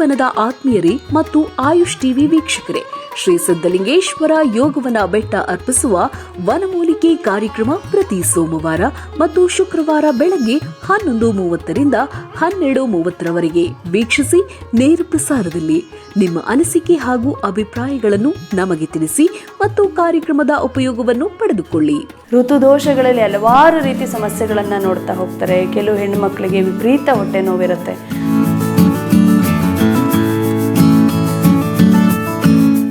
ಜೀವನದ ಆತ್ಮೀಯರೇ ಮತ್ತು ಆಯುಷ್ ಟಿವಿ ವೀಕ್ಷಕರೇ, ಶ್ರೀ ಸಿದ್ದಲಿಂಗೇಶ್ವರ ಯೋಗವನ ಬೆಟ್ಟ ಅರ್ಪಿಸುವ ವನಮೂಲಿಕೆ ಕಾರ್ಯಕ್ರಮ ಪ್ರತಿ ಸೋಮವಾರ ಮತ್ತು ಶುಕ್ರವಾರ ಬೆಳಗ್ಗೆ ಹನ್ನೊಂದು ಮೂವತ್ತರಿಂದ ಹನ್ನೆರಡು ಮೂವತ್ತರವರೆಗೆ ವೀಕ್ಷಿಸಿ ನೇರ ಪ್ರಸಾರದಲ್ಲಿ. ನಿಮ್ಮ ಅನಿಸಿಕೆ ಹಾಗೂ ಅಭಿಪ್ರಾಯಗಳನ್ನು ನಮಗೆ ತಿಳಿಸಿ ಮತ್ತು ಕಾರ್ಯಕ್ರಮದ ಉಪಯೋಗವನ್ನು ಪಡೆದುಕೊಳ್ಳಿ. ಋತುದೋಷಗಳಲ್ಲಿ ಹಲವಾರು ರೀತಿ ಸಮಸ್ಯೆಗಳನ್ನು ನೋಡ್ತಾ ಹೋಗ್ತಾರೆ. ಕೆಲವು ಹೆಣ್ಣುಮಕ್ಕಳಿಗೆ ವಿಪರೀತ ಹೊಟ್ಟೆ ನೋವಿರುತ್ತೆ.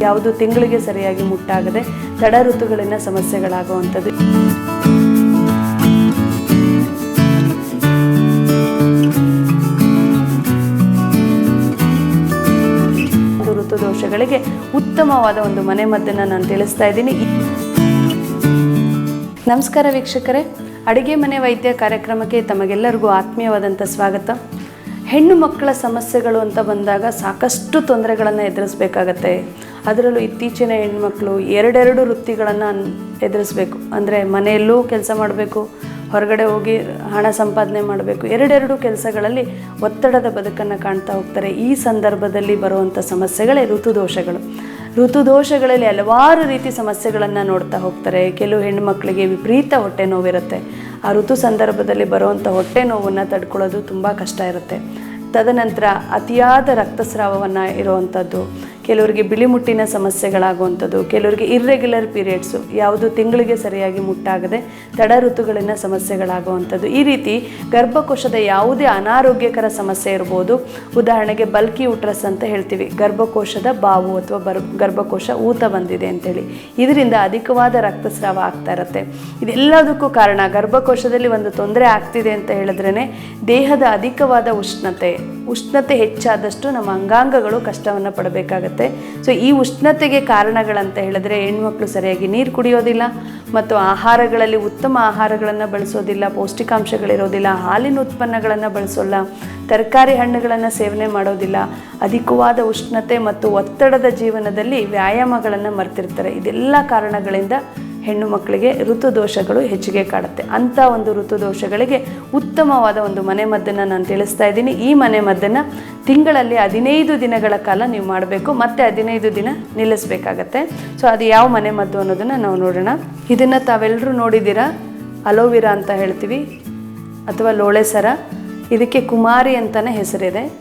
ಯಾವುದು ತಿಂಗಳಿಗೆ ಸರಿಯಾಗಿ ಮುಟ್ಟಾಗದೆ ತಡ ಋತುಗಳಿನ ಸಮಸ್ಯೆಗಳಾಗುವಂಥದ್ದು. ದೋಷಗಳಿಗೆ ಉತ್ತಮವಾದ ಒಂದು ಮನೆ ಮದ್ದನ್ನು ನಾನು ತಿಳಿಸ್ತಾ ಇದ್ದೀನಿ. ನಮಸ್ಕಾರ ವೀಕ್ಷಕರೇ. ಅಡುಗೆ ಮನೆ ವೈದ್ಯ ಕಾರ್ಯಕ್ರಮಕ್ಕೆ ತಮಗೆಲ್ಲರಿಗೂ ಆತ್ಮೀಯವಾದಂಥ ಸ್ವಾಗತ. ಹೆಣ್ಣು ಮಕ್ಕಳ ಸಮಸ್ಯೆಗಳು ಅಂತ ಬಂದಾಗ ಸಾಕಷ್ಟು ತೊಂದರೆಗಳನ್ನು ಎದುರಿಸ್ಬೇಕಾಗತ್ತೆ. ಅದರಲ್ಲೂ ಇತ್ತೀಚಿನ ಹೆಣ್ಮಕ್ಳು ಎರಡೆರಡು ವೃತ್ತಿಗಳನ್ನು ಎದುರಿಸ್ಬೇಕು. ಅಂದರೆ ಮನೆಯಲ್ಲೂ ಕೆಲಸ ಮಾಡಬೇಕು, ಹೊರಗಡೆ ಹೋಗಿ ಹಣ ಸಂಪಾದನೆ ಮಾಡಬೇಕು. ಎರಡೆರಡು ಕೆಲಸಗಳಲ್ಲಿ ಒತ್ತಡದ ಬದುಕನ್ನು ಕಾಣ್ತಾ ಹೋಗ್ತಾರೆ. ಈ ಸಂದರ್ಭದಲ್ಲಿ ಬರುವಂಥ ಸಮಸ್ಯೆಗಳೇ ಋತುದೋಷಗಳು. ಋತುದೋಷಗಳಲ್ಲಿ ಹಲವಾರು ರೀತಿ ಸಮಸ್ಯೆಗಳನ್ನು ನೋಡ್ತಾ ಹೋಗ್ತಾರೆ. ಕೆಲವು ಹೆಣ್ಣುಮಕ್ಕಳಿಗೆ ವಿಪರೀತ ಹೊಟ್ಟೆ ನೋವಿರುತ್ತೆ. ಆ ಋತು ಸಂದರ್ಭದಲ್ಲಿ ಬರುವಂಥ ಹೊಟ್ಟೆ ನೋವನ್ನು ತಡ್ಕೊಳ್ಳೋದು ತುಂಬ ಕಷ್ಟ ಇರುತ್ತೆ. ತದನಂತರ ಅತಿಯಾದ ರಕ್ತಸ್ರಾವವನ್ನು ಇರುವಂಥದ್ದು ಕೆಲವರಿಗೆ ಬಿಳಿ ಮುಟ್ಟಿನ ಸಮಸ್ಯೆಗಳಾಗುವಂಥದ್ದು, ಕೆಲವರಿಗೆ ಇರ್ರೆಗ್ಯುಲರ್ ಪೀರಿಯಡ್ಸು ಯಾವುದು ತಿಂಗಳಿಗೆ ಸರಿಯಾಗಿ ಮುಟ್ಟಾಗದೆ ತಡ ಋತುಗಳಿನ ಸಮಸ್ಯೆಗಳಾಗುವಂಥದ್ದು. ಈ ರೀತಿ ಗರ್ಭಕೋಶದ ಯಾವುದೇ ಅನಾರೋಗ್ಯಕರ ಸಮಸ್ಯೆ ಇರ್ಬೋದು. ಉದಾಹರಣೆಗೆ ಬಲ್ಕಿ ಉಟ್ರಸ್ ಅಂತ ಹೇಳ್ತೀವಿ. ಗರ್ಭಕೋಶದ ಬಾವು ಅಥವಾ ಬರ್, ಗರ್ಭಕೋಶ ಊತ ಬಂದಿದೆ ಅಂತೇಳಿ. ಇದರಿಂದ ಅಧಿಕವಾದ ರಕ್ತಸ್ರಾವ ಆಗ್ತಾ ಇರುತ್ತೆ. ಇದೆಲ್ಲದಕ್ಕೂ ಕಾರಣ ಗರ್ಭಕೋಶದಲ್ಲಿ ಒಂದು ತೊಂದರೆ ಆಗ್ತಿದೆ ಅಂತ ಹೇಳಿದ್ರೇ ದೇಹದ ಅಧಿಕವಾದ ಉಷ್ಣತೆ ಉಷ್ಣತೆ ಹೆಚ್ಚಾದಷ್ಟು ನಮ್ಮ ಅಂಗಾಂಗಗಳು ಕಷ್ಟವನ್ನು ಪಡಬೇಕಾಗತ್ತೆ. ಸೊ ಈ ಉಷ್ಣತೆಗೆ ಕಾರಣಗಳಂತ ಹೇಳಿದ್ರೆ ಹೆಣ್ಮಕ್ಳು ಸರಿಯಾಗಿ ನೀರು ಕುಡಿಯೋದಿಲ್ಲ ಮತ್ತು ಆಹಾರಗಳಲ್ಲಿ ಉತ್ತಮ ಆಹಾರಗಳನ್ನು ಬಳಸೋದಿಲ್ಲ, ಪೌಷ್ಟಿಕಾಂಶಗಳಿರೋದಿಲ್ಲ, ಹಾಲಿನ ಉತ್ಪನ್ನಗಳನ್ನು ಬಳಸೋಲ್ಲ, ತರಕಾರಿ ಹಣ್ಣುಗಳನ್ನು ಸೇವನೆ ಮಾಡೋದಿಲ್ಲ, ಅಧಿಕವಾದ ಉಷ್ಣತೆ ಮತ್ತು ಒತ್ತಡದ ಜೀವನದಲ್ಲಿ ವ್ಯಾಯಾಮಗಳನ್ನು ಮರ್ತಿರ್ತಾರೆ. ಇದೆಲ್ಲ ಕಾರಣಗಳಿಂದ ಹೆಣ್ಣು ಮಕ್ಕಳಿಗೆ ಋತುದೋಷಗಳು ಹೆಚ್ಚಿಗೆ ಕಾಡುತ್ತೆ. ಅಂಥ ಒಂದು ಋತುದೋಷಗಳಿಗೆ ಉತ್ತಮವಾದ ಒಂದು ಮನೆ ಮದ್ದನ್ನು ನಾನು ತಿಳಿಸ್ತಾ ಇದ್ದೀನಿ. ಈ ಮನೆ ಮದ್ದನ್ನು ತಿಂಗಳಲ್ಲಿ ಹದಿನೈದು ದಿನಗಳ ಕಾಲ ನೀವು ಮಾಡಬೇಕು. ಮತ್ತೆ ಹದಿನೈದು ದಿನ ನಿಲ್ಲಿಸಬೇಕಾಗತ್ತೆ. ಸೊ, ಅದು ಯಾವ ಮನೆ ಮದ್ದು ಅನ್ನೋದನ್ನು ನಾವು ನೋಡೋಣ. ಇದನ್ನು ತಾವೆಲ್ಲರೂ ನೋಡಿದ್ದೀರಾ? ಅಲೋವಿರಾ ಅಂತ ಹೇಳ್ತೀವಿ. ಅಥವಾ ಲೋಳೆ ಸರ. ಇದಕ್ಕೆ ಕುಮಾರಿ ಅಂತಲೇ ಹೆಸರಿದೆ.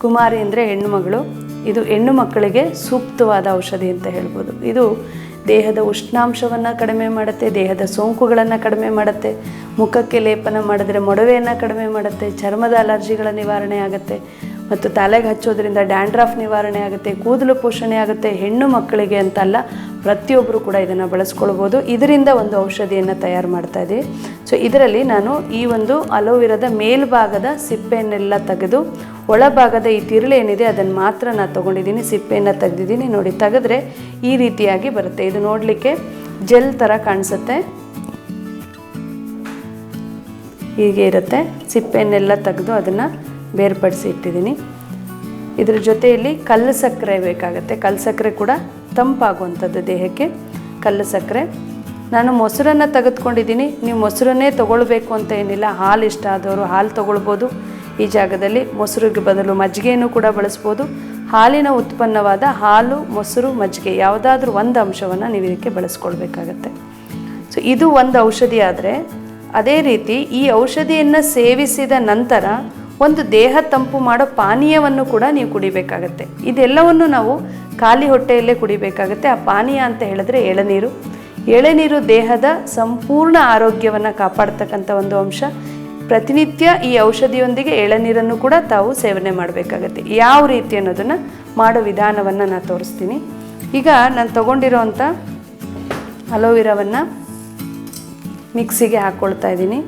ಕುಮಾರಿ ಅಂದರೆ ಹೆಣ್ಣು ಮಗಳು ಇದು ಹೆಣ್ಣು ಮಕ್ಕಳಿಗೆ ಸೂಕ್ತವಾದ ಔಷಧಿ ಅಂತ ಹೇಳ್ಬೋದು. ಇದು ದೇಹದ ಉಷ್ಣಾಂಶವನ್ನು ಕಡಿಮೆ ಮಾಡುತ್ತೆ, ದೇಹದ ಸೋಂಕುಗಳನ್ನು ಕಡಿಮೆ ಮಾಡುತ್ತೆ, ಮುಖಕ್ಕೆ ಲೇಪನ ಮಾಡಿದ್ರೆ ಮೊಡವೆಯನ್ನು ಕಡಿಮೆ ಮಾಡುತ್ತೆ, ಚರ್ಮದ ಅಲರ್ಜಿಗಳ ನಿವಾರಣೆ ಆಗುತ್ತೆ ಮತ್ತು ತಲೆಗೆ ಹಚ್ಚೋದ್ರಿಂದ ಡ್ಯಾಂಡ್ರಾಫ್ ನಿವಾರಣೆ ಆಗುತ್ತೆ, ಕೂದಲು ಪೋಷಣೆ ಆಗುತ್ತೆ, ಹೆಣ್ಣು ಮಕ್ಕಳಿಗೆ ಅಂತಲ್ಲ ಪ್ರತಿಯೊಬ್ಬರು ಕೂಡ ಇದನ್ನು ಬಳಸ್ಕೊಳ್ಬೋದು. ಇದರಿಂದ ಒಂದು ಔಷಧಿಯನ್ನು ತಯಾರು ಮಾಡ್ತಾ ಇದ್ದೀವಿ ಸೊ ಇದರಲ್ಲಿ ನಾನು ಈ ಒಂದು ಅಲೋವಿರದ ಮೇಲ್ಭಾಗದ ಸಿಪ್ಪೆಯನ್ನೆಲ್ಲ ತೆಗೆದು, ಒಳಭಾಗದ ಈ ತಿರುಳು ಏನಿದೆ ಅದನ್ನು ಮಾತ್ರ ನಾನು ತೊಗೊಂಡಿದ್ದೀನಿ, ಸಿಪ್ಪೆಯನ್ನು ತೆಗೆದಿದ್ದೀನಿ. ನೋಡಿ, ತೆಗೆದ್ರೆ ಈ ರೀತಿಯಾಗಿ ಬರುತ್ತೆ. ಇದು ನೋಡಲಿಕ್ಕೆ ಜೆಲ್ ಥರ ಕಾಣಿಸುತ್ತೆ. ಹೀಗೆ ಇರುತ್ತೆ. ಸಿಪ್ಪೆಯನ್ನೆಲ್ಲ ತೆಗೆದು ಅದನ್ನು ಬೇರ್ಪಡಿಸಿ ಇಟ್ಟಿದ್ದೀನಿ ಇದರ ಜೊತೆಯಲ್ಲಿ ಕಲ್ಲು ಸಕ್ಕರೆ ಬೇಕಾಗುತ್ತೆ. ಕಲ್ಲು ಸಕ್ಕರೆ ಕೂಡ ತಂಪಾಗುವಂಥದ್ದು ದೇಹಕ್ಕೆ. ಕಲ್ಲು ಸಕ್ಕರೆ. ನಾನು ಮೊಸರನ್ನು ತೆಗೆದುಕೊಂಡಿದ್ದೀನಿ. ನೀವು ಮೊಸರನ್ನೇ ತೊಗೊಳ್ಬೇಕು ಅಂತ ಏನಿಲ್ಲ. ಹಾಲು ಇಷ್ಟ ಆದವರು ಹಾಲು ತೊಗೊಳ್ಬೋದು. ಈ ಜಾಗದಲ್ಲಿ ಮೊಸರಿಗೆ ಬದಲು ಮಜ್ಜಿಗೆಯನ್ನು ಕೂಡ ಬಳಸ್ಬೋದು. ಹಾಲಿನ ಉತ್ಪನ್ನವಾದ ಹಾಲು, ಮೊಸರು, ಮಜ್ಜಿಗೆ ಯಾವುದಾದ್ರೂ ಒಂದು ಅಂಶವನ್ನು ನೀವು ಇದಕ್ಕೆ ಬಳಸ್ಕೊಳ್ಬೇಕಾಗತ್ತೆ. ಸೊ ಇದು ಒಂದು ಔಷಧಿ ಆದರೆ ಅದೇ ರೀತಿ ಈ ಔಷಧಿಯನ್ನು ಸೇವಿಸಿದ ನಂತರ ಒಂದು ದೇಹ ತಂಪು ಮಾಡೋ ಪಾನೀಯವನ್ನು ಕೂಡ ನೀವು ಕುಡಿಬೇಕಾಗತ್ತೆ. ಇದೆಲ್ಲವನ್ನು ನಾವು ಖಾಲಿ ಹೊಟ್ಟೆಯಲ್ಲೇ ಕುಡಿಬೇಕಾಗತ್ತೆ. ಆ ಪಾನೀಯ ಅಂತ ಹೇಳಿದ್ರೆ ಎಳನೀರು. ಎಳೆನೀರು ದೇಹದ ಸಂಪೂರ್ಣ ಆರೋಗ್ಯವನ್ನು ಕಾಪಾಡ್ತಕ್ಕಂಥ ಒಂದು ಅಂಶ. ಪ್ರತಿನಿತ್ಯ ಈ ಔಷಧಿಯೊಂದಿಗೆ ಎಳನೀರನ್ನು ಕೂಡ ತಾವು ಸೇವನೆ ಮಾಡಬೇಕಾಗತ್ತೆ. ಯಾವ ರೀತಿ ಅನ್ನೋದನ್ನು ಮಾಡೋ ವಿಧಾನವನ್ನು ನಾನು ತೋರಿಸ್ತೀನಿ. ಈಗ ನಾನು ತೊಗೊಂಡಿರೋವಂಥ ಅಲೋವಿರಾವನ್ನು ಮಿಕ್ಸಿಗೆ ಹಾಕ್ಕೊಳ್ತಾ ಇದ್ದೀನಿ.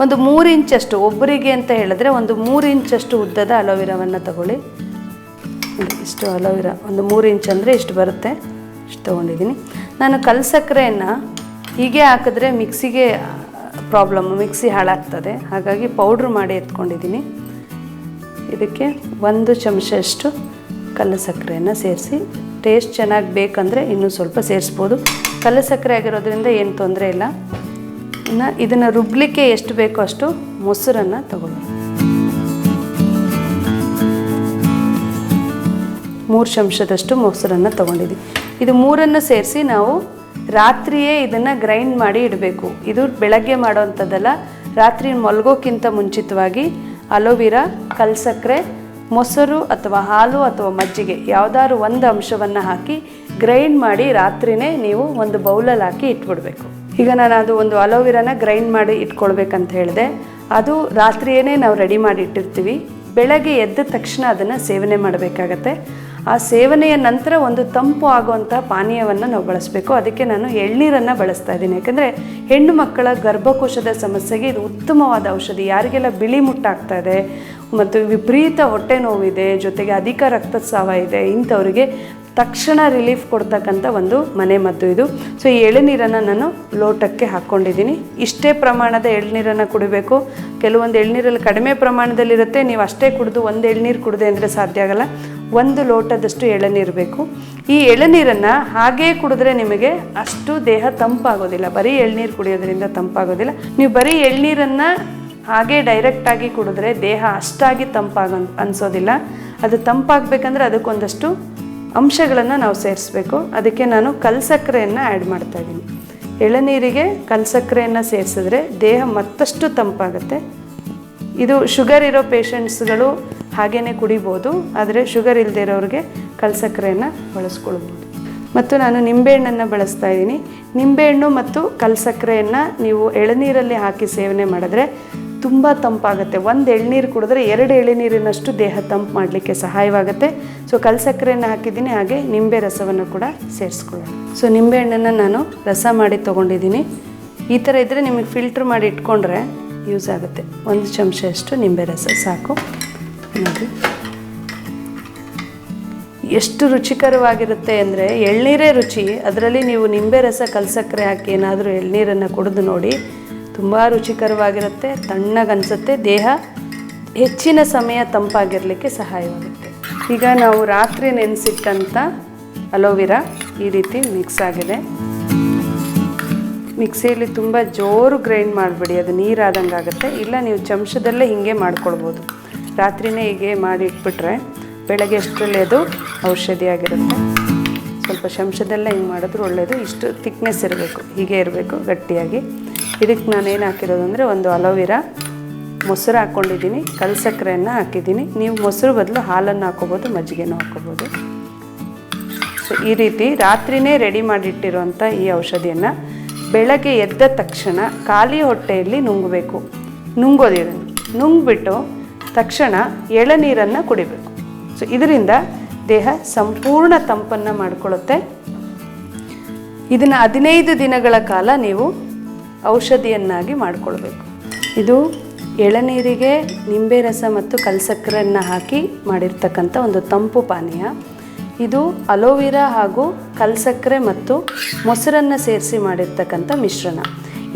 ಒಂದು ಮೂರು ಇಂಚಷ್ಟು, ಒಬ್ಬರಿಗೆ ಅಂತ ಹೇಳಿದ್ರೆ ಒಂದು ಮೂರು ಇಂಚಷ್ಟು ಉದ್ದದ ಅಲೋವಿರಾವನ್ನು ತಗೊಳ್ಳಿ. ಇಷ್ಟು ಅಲೋವಿರಾ, ಒಂದು ಮೂರು ಇಂಚ್ ಅಂದರೆ ಇಷ್ಟು ಬರುತ್ತೆ. ಇಷ್ಟು ತೊಗೊಂಡಿದ್ದೀನಿ. ನಾನು ಕಲ್ ಸಕ್ಕರೆಯನ್ನು ಹೀಗೆ ಹಾಕಿದ್ರೆ ಮಿಕ್ಸಿಗೆ ಪ್ರಾಬ್ಲಮ್, ಮಿಕ್ಸಿ ಹಾಳಾಗ್ತದೆ. ಹಾಗಾಗಿ ಪೌಡ್ರ್ ಮಾಡಿ ಎತ್ಕೊಂಡಿದ್ದೀನಿ. ಇದಕ್ಕೆ ಒಂದು ಚಮಚಷ್ಟು ಕಲ್ಲು ಸಕ್ಕರೆಯನ್ನು ಸೇರಿಸಿ. ಟೇಸ್ಟ್ ಚೆನ್ನಾಗಿ ಬೇಕಂದರೆ ಇನ್ನೂ ಸ್ವಲ್ಪ ಸೇರಿಸ್ಬೋದು. ಕಲ್ಲು ಸಕ್ಕರೆ ಆಗಿರೋದ್ರಿಂದ ಏನು ತೊಂದರೆ ಇಲ್ಲ. ಇನ್ನು ಇದನ್ನು ರುಬ್ಬಲಿಕ್ಕೆ ಎಷ್ಟು ಬೇಕೋ ಅಷ್ಟು ಮೊಸರನ್ನು ತಗೊಳ್ಳಿ ಮೂರು ಚಮಚದಷ್ಟು ಮೊಸರನ್ನು ತೊಗೊಂಡಿದ್ವಿ. ಇದು ಮೂರನ್ನು ಸೇರಿಸಿ ನಾವು ರಾತ್ರಿಯೇ ಇದನ್ನು ಗ್ರೈಂಡ್ ಮಾಡಿ ಇಡಬೇಕು. ಇದು ಬೆಳಗ್ಗೆ ಮಾಡೋವಂಥದ್ದಲ್ಲ ರಾತ್ರಿ ಮಲಗೋಕ್ಕಿಂತ ಮುಂಚಿತವಾಗಿ ಅಲೋವಿರಾ ಕಲ್ಸಕ್ಕರೆ ಮೊಸರು ಅಥವಾ ಹಾಲು ಅಥವಾ ಮಜ್ಜಿಗೆ ಯಾವುದಾದ್ರು ಒಂದು ಅಂಶವನ್ನು ಹಾಕಿ ಗ್ರೈಂಡ್ ಮಾಡಿ ರಾತ್ರಿನೇ ನೀವು ಒಂದು ಬೌಲಲ್ಲಿ ಹಾಕಿ ಇಟ್ಬಿಡ್ಬೇಕು. ಈಗ ನಾನು ಅದು ಒಂದು ಅಲೋವಿರಾನ ಗ್ರೈಂಡ್ ಮಾಡಿ ಇಟ್ಕೊಳ್ಬೇಕಂತ ಹೇಳಿದೆ. ಅದು ರಾತ್ರಿಯೇ ನಾವು ರೆಡಿ ಮಾಡಿ ಇಟ್ಟಿರ್ತೀವಿ. ಬೆಳಗ್ಗೆ ಎದ್ದ ತಕ್ಷಣ ಅದನ್ನು ಸೇವನೆ ಮಾಡಬೇಕಾಗತ್ತೆ. ಆ ಸೇವನೆಯ ನಂತರ ಒಂದು ತಂಪು ಆಗುವಂಥ ಪಾನೀಯವನ್ನು ನಾವು ಬಳಸಬೇಕು. ಅದಕ್ಕೆ ನಾನು ಎಳ್ನೀರನ್ನು ಬಳಸ್ತಾ ಇದ್ದೀನಿ. ಯಾಕಂದರೆ ಹೆಣ್ಣು ಮಕ್ಕಳ ಗರ್ಭಕೋಶದ ಸಮಸ್ಯೆಗೆ ಇದು ಉತ್ತಮವಾದ ಔಷಧಿ. ಯಾರಿಗೆಲ್ಲ ಬಿಳಿ ಮುಟ್ಟಾಗ್ತಾ ಇದೆ, ಮತ್ತು ವಿಪರೀತ ಹೊಟ್ಟೆ ನೋವಿದೆ, ಜೊತೆಗೆ ಅಧಿಕ ರಕ್ತಸ್ರಾವ ಇದೆ, ಇಂಥವರಿಗೆ ತಕ್ಷಣ ರಿಲೀಫ್ ಕೊಡ್ತಕ್ಕಂಥ ಒಂದು ಮನೆ ಮದ್ದು ಇದು. ಸೊ ಈ ಎಳನೀರನ್ನು ನಾನು ಲೋಟಕ್ಕೆ ಹಾಕ್ಕೊಂಡಿದ್ದೀನಿ. ಇಷ್ಟೇ ಪ್ರಮಾಣದ ಎಳ್ನೀರನ್ನು ಕುಡಿಬೇಕು. ಕೆಲವೊಂದು ಎಳ್ನೀರಲ್ಲಿ ಕಡಿಮೆ ಪ್ರಮಾಣದಲ್ಲಿರುತ್ತೆ. ನೀವು ಅಷ್ಟೇ ಕುಡಿದು ಒಂದು ಎಳ್ನೀರು ಕುಡಿದೆ ಅಂದರೆ ಸಾಧ್ಯ ಆಗಲ್ಲ. ಒಂದು ಲೋಟದಷ್ಟು ಎಳನೀರು ಬೇಕು. ಈ ಎಳನೀರನ್ನು ಹಾಗೇ ಕುಡಿದ್ರೆ ನಿಮಗೆ ಅಷ್ಟು ದೇಹ ತಂಪಾಗೋದಿಲ್ಲ. ಬರೀ ಎಳ್ನೀರು ಕುಡಿಯೋದ್ರಿಂದ ತಂಪಾಗೋದಿಲ್ಲ. ನೀವು ಬರೀ ಎಳ್ನೀರನ್ನು ಹಾಗೇ ಡೈರೆಕ್ಟಾಗಿ ಕುಡಿದ್ರೆ ದೇಹ ಅಷ್ಟಾಗಿ ತಂಪಾಗ ಅನಿಸೋದಿಲ್ಲ. ಅದು ತಂಪಾಗಬೇಕಂದ್ರೆ ಅದಕ್ಕೊಂದಷ್ಟು ಅಂಶಗಳನ್ನು ನಾವು ಸೇರಿಸ್ಬೇಕು. ಅದಕ್ಕೆ ನಾನು ಕಲ್ಸಕ್ಕರೆಯನ್ನು ಆ್ಯಡ್ ಮಾಡ್ತಾ ಇದ್ದೀನಿ. ಎಳನೀರಿಗೆ ಕಲ್ಸಕ್ಕರೆಯನ್ನು ಸೇರಿಸಿದ್ರೆ ದೇಹ ಮತ್ತಷ್ಟು ತಂಪಾಗುತ್ತೆ. ಇದು ಶುಗರ್ ಇರೋ ಪೇಷಂಟ್ಸ್ಗಳು ಹಾಗೇ ಕುಡಿಬೋದು, ಆದರೆ ಶುಗರ್ ಇಲ್ಲದೇ ಇರೋರಿಗೆ ಕಲ್ಸಕ್ಕರೆಯನ್ನು ಬಳಸ್ಕೊಳ್ಬೋದು. ಮತ್ತು ನಾನು ನಿಂಬೆಹಣ್ಣನ್ನು ಬಳಸ್ತಾ ಇದ್ದೀನಿ. ನಿಂಬೆಹಣ್ಣು ಮತ್ತು ಕಲ್ಸಕ್ಕರೆಯನ್ನು ನೀವು ಎಳನೀರಲ್ಲಿ ಹಾಕಿ ಸೇವನೆ ಮಾಡಿದ್ರೆ ತುಂಬ ತಂಪಾಗುತ್ತೆ. ಒಂದು ಎಳ್ನೀರು ಕುಡಿದ್ರೆ ಎರಡು ಎಳೆನೀರಿನಷ್ಟು ದೇಹ ತಂಪು ಮಾಡಲಿಕ್ಕೆ ಸಹಾಯವಾಗುತ್ತೆ. ಸೊ ಕಲ್ಸಕ್ಕರೆಯನ್ನು ಹಾಕಿದ್ದೀನಿ, ಹಾಗೆ ನಿಂಬೆ ರಸವನ್ನು ಕೂಡ ಸೇರಿಸ್ಕೊಳ್ಳೋಣ. ಸೊ ನಿಂಬೆಹಣ್ಣನ್ನು ನಾನು ರಸ ಮಾಡಿ ತೊಗೊಂಡಿದ್ದೀನಿ. ಈ ಥರ ಇದ್ದರೆ ನಿಮಗೆ ಫಿಲ್ಟ್ರ್ ಮಾಡಿ ಇಟ್ಕೊಂಡ್ರೆ ಯೂಸ್ ಆಗುತ್ತೆ. ಒಂದು ಚಮಚಷ್ಟು ನಿಂಬೆ ರಸ, ಸಾಕು. ನೋಡಿ. ಎಷ್ಟು ರುಚಿಕರವಾಗಿರುತ್ತೆ ಅಂದರೆ ಎಳ್ನೀರೇ ರುಚಿ. ಅದರಲ್ಲಿ ನೀವು ನಿಂಬೆ ರಸ, ಕಲ್ಸಕ್ಕರೆ ಹಾಕಿ ಏನಾದರೂ ಎಳ್ನೀರನ್ನು ಕುಡಿದು ನೋಡಿ. ತುಂಬ ರುಚಿಕರವಾಗಿರುತ್ತೆ, ತಣ್ಣಗನ್ಸುತ್ತೆ, ದೇಹ ಹೆಚ್ಚಿನ ಸಮಯ ತಂಪಾಗಿರಲಿಕ್ಕೆ ಸಹಾಯವಾಗುತ್ತೆ. ಈಗ ನಾವು ರಾತ್ರಿ ನೆನೆಸಿಟ್ಟಂಥ ಅಲೋವಿರಾ ಈ ರೀತಿ ಮಿಕ್ಸ್ ಆಗಿದೆ. ಮಿಕ್ಸಿಯಲ್ಲಿ ತುಂಬ ಜೋರು ಗ್ರೈಂಡ್ ಮಾಡಿಬಿಡಿ, ಅದು ನೀರಾದಂಗೆ ಆಗುತ್ತೆ. ಇಲ್ಲ ನೀವು ಚಮಚದಲ್ಲೇ ಹೀಗೆ ಮಾಡ್ಕೊಳ್ಬೋದು. ರಾತ್ರಿನೇ ಹೀಗೆ ಮಾಡಿ ಇಟ್ಬಿಟ್ರೆ ಬೆಳಗ್ಗೆ ಅಷ್ಟರಲ್ಲಿ ಅದು ಔಷಧಿಯಾಗಿರುತ್ತೆ. ಸ್ವಲ್ಪ ಶಂಶದೆಲ್ಲ ಹಿಂಗೆ ಮಾಡಿದ್ರು ಒಳ್ಳೆಯದು ಇಷ್ಟು ಥಿಕ್ನೆಸ್ ಇರಬೇಕು. ಹೀಗೆ ಇರಬೇಕು ಗಟ್ಟಿಯಾಗಿ. ಇದಕ್ಕೆ ನಾನು ಏನು ಹಾಕಿರೋದು ಅಂದರೆ ಒಂದು ಅಲೋವಿರಾ ಮೊಸರು ಹಾಕ್ಕೊಂಡಿದ್ದೀನಿ ಕಲ್ ಸಕ್ಕರೆಯನ್ನು ಹಾಕಿದ್ದೀನಿ. ನೀವು ಮೊಸರು ಬದಲು ಹಾಲನ್ನು ಹಾಕೋಬೋದು, ಮಜ್ಜಿಗೆನೂ ಹಾಕೋಬೋದು. ಸೊ ಈ ರೀತಿ ರಾತ್ರಿನೇ ರೆಡಿ ಮಾಡಿಟ್ಟಿರುವಂಥ ಈ ಔಷಧಿಯನ್ನು ಬೆಳಗ್ಗೆ ಎದ್ದ ತಕ್ಷಣ ಖಾಲಿ ಹೊಟ್ಟೆಯಲ್ಲಿ ನುಂಗಬೇಕು. ನುಂಗೋದಿರ ನುಂಗ್ಬಿಟ್ಟು ತಕ್ಷಣ ಎಳನೀರನ್ನು ಕುಡಿಬೇಕು. ಸೊ ಇದರಿಂದ ದೇಹ ಸಂಪೂರ್ಣ ತಂಪನ್ನು ಮಾಡಿಕೊಳ್ಳುತ್ತೆ. ಇದನ್ನು ಹದಿನೈದು ದಿನಗಳ ಕಾಲ ನೀವು ಔಷಧಿಯನ್ನಾಗಿ ಮಾಡಿಕೊಳ್ಬೇಕು. ಇದು ಎಳನೀರಿಗೆ ನಿಂಬೆ ರಸ ಮತ್ತು ಕಲ್ಸಕ್ಕರೆಯನ್ನು ಹಾಕಿ ಮಾಡಿರ್ತಕ್ಕಂಥ ಒಂದು ತಂಪು ಪಾನೀಯ. ಇದು ಅಲೋವಿರಾ ಹಾಗೂ ಕಲ್ಸಕ್ಕರೆ ಮತ್ತು ಮೊಸರನ್ನು ಸೇರಿಸಿ ಮಾಡಿರ್ತಕ್ಕಂಥ ಮಿಶ್ರಣ.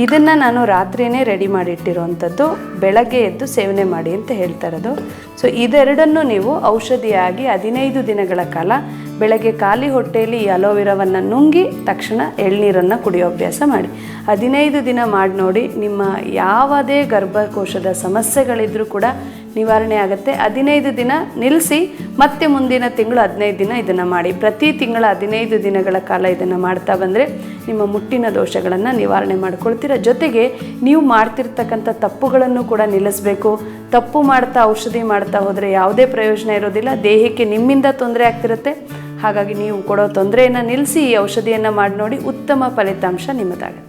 ಇದನ್ನು ನಾನು ರಾತ್ರಿಯೇ ರೆಡಿ ಮಾಡಿಟ್ಟಿರುವಂಥದ್ದು, ಬೆಳಗ್ಗೆ ಎದ್ದು ಸೇವನೆ ಮಾಡಿ ಅಂತ ಹೇಳ್ತಾ ಇರೋದು. ಸೊ ಇದೆರಡನ್ನು ನೀವು ಔಷಧಿಯಾಗಿ ಹದಿನೈದು ದಿನಗಳ ಕಾಲ ಬೆಳಗ್ಗೆ ಖಾಲಿ ಹೊಟ್ಟೆಯಲ್ಲಿ ಈ ಅಲೋವಿರಾವನ್ನು ನುಂಗಿ ತಕ್ಷಣ ಎಳ್ನೀರನ್ನು ಕುಡಿಯೋ ಅಭ್ಯಾಸ ಮಾಡಿ. ಹದಿನೈದು ದಿನ ಮಾಡಿ ನೋಡಿ ನಿಮ್ಮ ಯಾವುದೇ ಗರ್ಭಕೋಶದ ಸಮಸ್ಯೆಗಳಿದ್ರೂ ಕೂಡ ನಿವಾರಣೆ ಆಗುತ್ತೆ. ಹದಿನೈದು ದಿನ ನಿಲ್ಲಿಸಿ ಮತ್ತೆ ಮುಂದಿನ ತಿಂಗಳು ಹದಿನೈದು ದಿನ ಇದನ್ನು ಮಾಡಿ. ಪ್ರತಿ ತಿಂಗಳ ಹದಿನೈದು ದಿನಗಳ ಕಾಲ ಇದನ್ನು ಮಾಡ್ತಾ ಬಂದರೆ ನಿಮ್ಮ ಮುಟ್ಟಿನ ದೋಷಗಳನ್ನು ನಿವಾರಣೆ ಮಾಡ್ಕೊಳ್ತೀರ. ಜೊತೆಗೆ ನೀವು ಮಾಡ್ತಿರ್ತಕ್ಕಂಥ ತಪ್ಪುಗಳನ್ನು ಕೂಡ ನಿಲ್ಲಿಸಬೇಕು. ತಪ್ಪು ಮಾಡ್ತಾ, ಔಷಧಿ ಮಾಡ್ತಾ ಹೋದರೆ ಯಾವುದೇ ಪ್ರಯೋಜನ ಇರೋದಿಲ್ಲ. ದೇಹಕ್ಕೆ ನಿಮ್ಮಿಂದ ತೊಂದರೆ ಆಗ್ತಿರುತ್ತೆ. ಹಾಗಾಗಿ ನೀವು ಕೊಡೋ ತೊಂದರೆಯನ್ನು ನಿಲ್ಲಿಸಿ ಈ ಔಷಧಿಯನ್ನು ಮಾಡಿ ನೋಡಿ ಉತ್ತಮ ಫಲಿತಾಂಶ ನಿಮ್ಮದಾಗುತ್ತೆ.